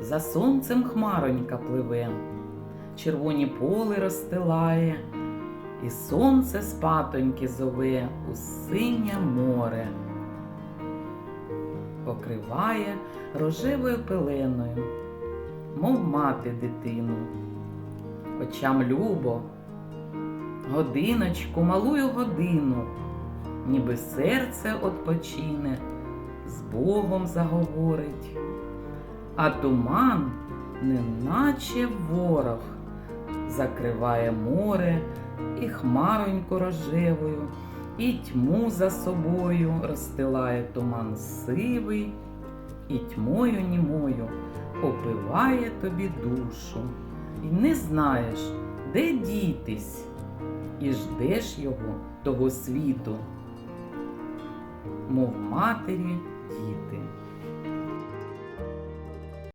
за сонцем хмаронька пливе, червоні поли розстилає, і сонце спатоньки зове у синє море, покриває рожевою пеленою, мов мати дитину. Очам любо, годиночку, малую годину, ніби серце отпочине, з Богом заговорить, а туман, неначе ворог, закриває море і хмароньку рожевою, і тьму за собою розстилає туман сивий, і тьмою німою опиває тобі душу, і не знаєш, де дітись, і ждеш його, того світу, мов матері діти.